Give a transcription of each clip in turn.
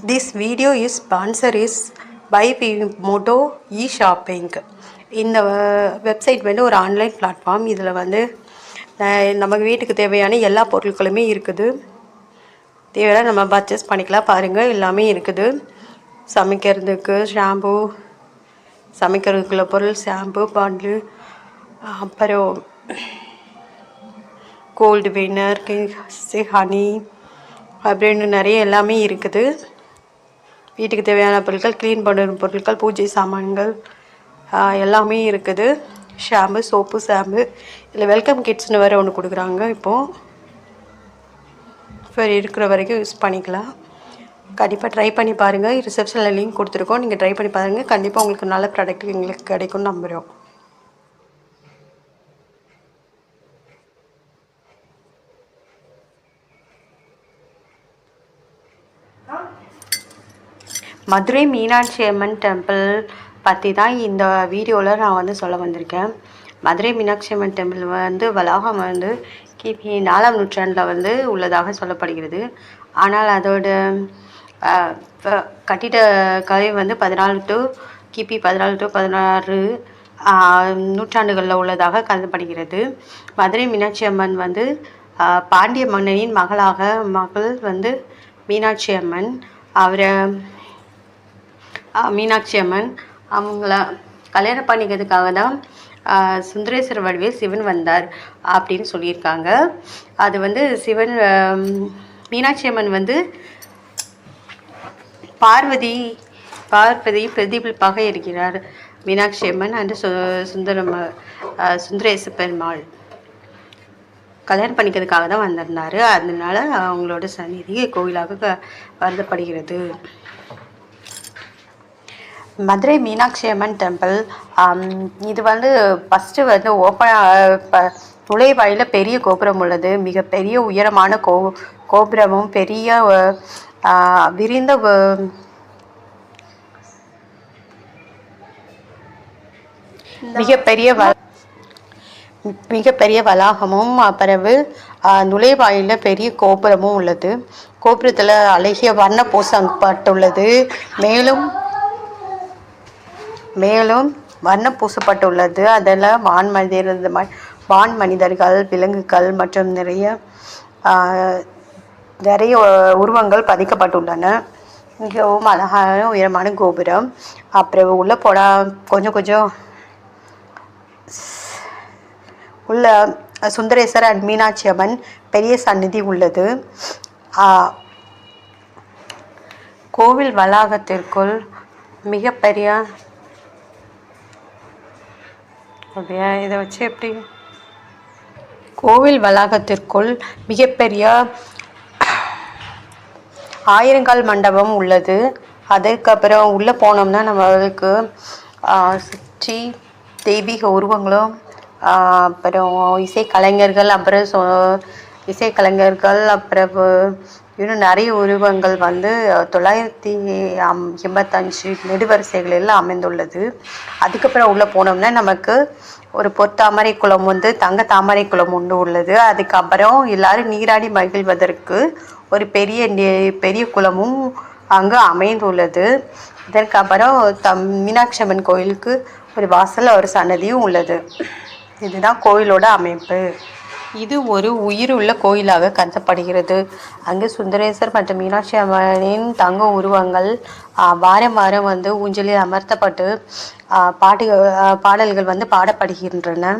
This video is sponsor is V Moto E shopping இந்த uh, website வந்து ஒரு online platform இதில் வந்து நமக்கு வீட்டுக்கு தேவையான எல்லா பொருட்களுமே இருக்குது. தேவையான நம்ம பர்ச்சேஸ் பண்ணிக்கலாம். பாருங்கள் எல்லாமே இருக்குது. சமைக்கிறதுக்கு ஷாம்பு சமைக்கிறதுக்குள்ள பொருள் ஷாம்பு பாண்டில் அப்புறம் கோல்டு வினர் ஹனி அப்படின்னு நிறைய எல்லாமே இருக்குது. வீட்டுக்கு தேவையான பொருட்கள் க்ளீன் பண்ணுற பொருட்கள் பூஜை சாமான்கள் எல்லாமே இருக்குது. ஷாம்பு சோப்பு ஷாம்பு இல்லை வெல்கம் கிட்ஸ்னு வேறு ஒன்று கொடுக்குறாங்க இப்போது சரி இருக்கிற வரைக்கும் யூஸ் பண்ணிக்கலாம். கண்டிப்பாக ட்ரை பண்ணி பாருங்கள் ரிசப்ஷனில் லிங்க் கொடுத்துருக்கோம். நீங்கள் ட்ரை பண்ணி பாருங்கள் கண்டிப்பாக உங்களுக்கு நல்ல ப்ராடக்ட் எங்களுக்கு கிடைக்கும்னு நம்புகிறோம் மதுரை மீனாட்சி அம்மன் டெம்பிள் பற்றி தான் இந்த வீடியோவில் நான் வந்து சொல்ல வந்திருக்கேன். மதுரை மீனாட்சி அம்மன் டெம்பிள் வந்து வளாகம் வந்து கிபி நாலாம் நூற்றாண்டில் வந்து உள்ளதாக சொல்லப்படுகிறது. ஆனால் அதோட கட்டிட கலை வந்து பதினாலு டு கிபி பதினாலு டு பதினாறு நூற்றாண்டுகளில் உள்ளதாக கருதப்படுகிறது. மதுரை மீனாட்சி அம்மன் வந்து பாண்டிய மன்னனின் மகளாக மகள் வந்து மீனாட்சி அம்மன். அவரை மீனாட்சி அம்மன். அவங்கள கல்யாணம் பண்ணிக்கிறதுக்காக தான் சுந்தரேஸ்வர வடிவில் சிவன் வந்தார் அப்படின்னு சொல்லியிருக்காங்க. அது வந்து சிவன் மீனாட்சி அம்மன் வந்து பார்வதி பார்வதி பிரதிபலிப்பாக இருக்கிறார். மீனாட்சி அம்மன் அண்ட் சு சுந்தரம் சுந்தரேச பெருமாள். கல்யாணம் பண்ணிக்கிறதுக்காக தான் வந்திருந்தார். அதனால அவங்களோட சந்நிதி கோவிலாக க- கருதப்படுகிறது மதுரை மீனாட்சி அம்மன் டெம்பிள் இது வந்து ஃபஸ்ட்டு வந்து ஓப்பன் நுழைவாயில பெரிய கோபுரம் உள்ளது. மிகப்பெரிய உயரமான கோ கோபுரமும் பெரிய ஆஹ், விரிந்த மிகப்பெரிய வ மிகப்பெரிய வளாகமும் பிறகு நுழைவாயிலில் பெரிய கோபுரமும் உள்ளது. கோபுரத்தில் அழகிய வண்ண பூசப்பட்டுள்ளது. மேலும் மேலும் வண்ணம் பூசப்பட்டுள்ளது. அதில் வான் மனிதர் வான் மனிதர்கள் விலங்குகள் மற்றும் நிறைய நிறைய உருவங்கள் பதிக்கப்பட்டுள்ளன. மிகவும் அழகான உயரமான கோபுரம். அப்புறம் உள்ளே போனால் கொஞ்சம் கொஞ்சம் உள்ள சுந்தரேஸ்வரர் அண்ட் மீனாட்சி அம்மன் பெரிய சந்நிதி உள்ளது. கோவில் வளாகத்திற்குள் மிகப்பெரிய அப்படியா? இதை வச்சு எப்படி? கோவில் வளாகத்திற்குள் மிகப்பெரிய ஆயிரங்கால் மண்டபம் உள்ளது. அதுக்கப்புறம் உள்ளே போனோம்னா நம்மளுக்கு சுற்றி தெய்வீக உருவங்களும் அப்புறம் இசைக்கலைஞர்கள் அப்புறம் சொ இசைக்கலைஞர்கள் அப்புறம் இன்னும் நிறைய உருவங்கள் வந்து தொள்ளாயிரத்தி அம் எண்பத்தஞ்சு நெடுவரிசைகளில் அமைந்துள்ளது. அதுக்கப்புறம் உள்ளே போனோம்னா நமக்கு ஒரு பொத்தாமரை குளம் வந்து தங்க தாமரை குளம் ஒன்று உள்ளது. அதுக்கப்புறம் எல்லாரும் நீராடி மகிழ்வதற்கு ஒரு பெரிய நெ- பெரிய குளமும் அங்கு அமைந்துள்ளது. இதற்கப்புறம் தம் மீனாட்சி அம்மன் கோயிலுக்கு ஒரு வாசல் ஒரு சன்னதியும் உள்ளது. இதுதான் கோயிலோட அமைப்பு. இது ஒரு உயிருள்ள கோயிலாக கருதப்படுகிறது. அங்கு சுந்தரேசர் மற்றும் மீனாட்சி அம்மனின் தங்க உருவங்கள் வாரம் வாரம் வந்து ஊஞ்சலில் அமர்த்தப்பட்டு பாட்டு பாடல்கள் வந்து பாடப்படுகின்றன.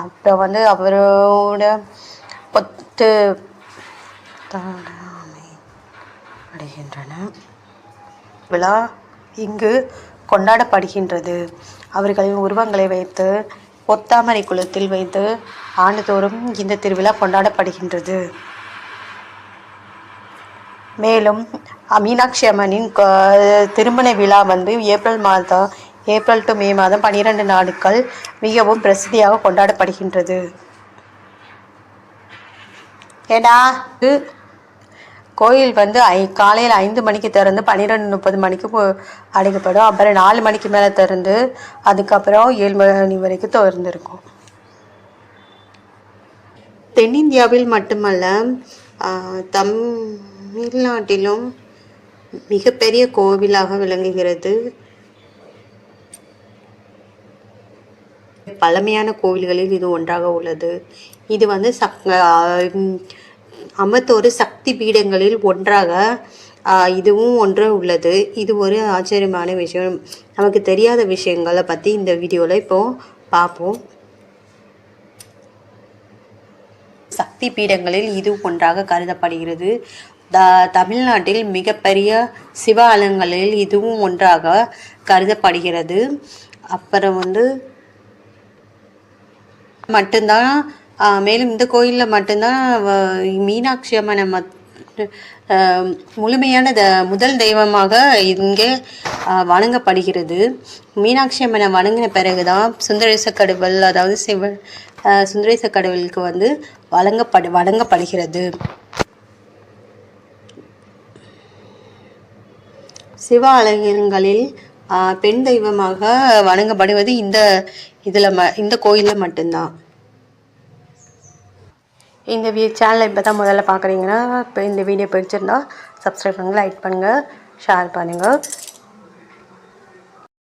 அப்புறம் வந்து அவரோட பொத்து அடைகின்றன. விழா இங்கு கொண்டாடப்படுகின்றது. அவர்களின் உருவங்களை வைத்து பொத்தாமரை குளத்தில் வைத்து ஆண்டுதோறும் இந்த திருவிழா கொண்டாடப்படுகின்றது. மேலும் மீனாட்சி அம்மனின் திருமண விழா வந்து ஏப்ரல் மாதம் ஏப்ரல் டு மே மாதம் பன்னிரெண்டு நாட்கள் மிகவும் பிரசித்தியாக கொண்டாடப்படுகின்றது. ஏடா கோயில் வந்து ஐ காலையில் ஐந்து மணிக்கு திறந்து பன்னிரெண்டு முப்பது மணிக்கு அடைக்கப்படும். அப்புறம் நாலு மணிக்கு மேலே திறந்து அதுக்கப்புறம் ஏழு மணி வரைக்கும் திறந்துருக்கும். தென்னிந்தியாவில் மட்டுமல்ல தமிழ்நாட்டிலும் மிகப்பெரிய கோவிலாக விளங்குகிறது. பழமையான கோவில்களில் இது ஒன்றாக உள்ளது. இது வந்து சக் அம்பத்தோரு சக்தி பீடங்களில் ஒன்றாக இதுவும் ஒன்று உள்ளது. இது ஒரு ஆச்சரியமான விஷயம். நமக்கு தெரியாத விஷயங்களை பற்றி இந்த வீடியோவில் இப்போ பார்ப்போம் சக்தி பீடங்களில் இது ஒன்றாக கருதப்படுகிறது. த தமிழ்நாட்டில் மிகப்பெரிய சிவாலயங்களில் இதுவும் ஒன்றாக கருதப்படுகிறது. அப்புறம் வந்து மட்டும்தான் மேலும் இந்த கோயிலில் மட்டும்தான் வ- மீனாட்சி அம்மனை மத் முழுமையான த முதல் தெய்வமாக இங்கே வணங்கப்படுகிறது. மீனாட்சி அம்மனை வணங்கின பிறகுதான் சுந்தரேச கடவுள் அதாவது சிவ சுந்தரேச கடவுளுக்கு வந்து வழங்கப்படு வழங்கப்படுகிறது சிவ ஆலயங்களில் பெண் தெய்வமாக வணங்கப்படுவது இந்த இதில் ம இந்த கோயிலில் மட்டும்தான். இந்த வீ சேனலை இப்போ தான் முதல்ல பார்க்குறீங்கன்னா இப்போ இந்த வீடியோ பிடிச்சிருந்தா சப்ஸ்கிரைப் பண்ணுங்கள் லைக் பண்ணுங்கள் ஷேர் பண்ணுங்கள்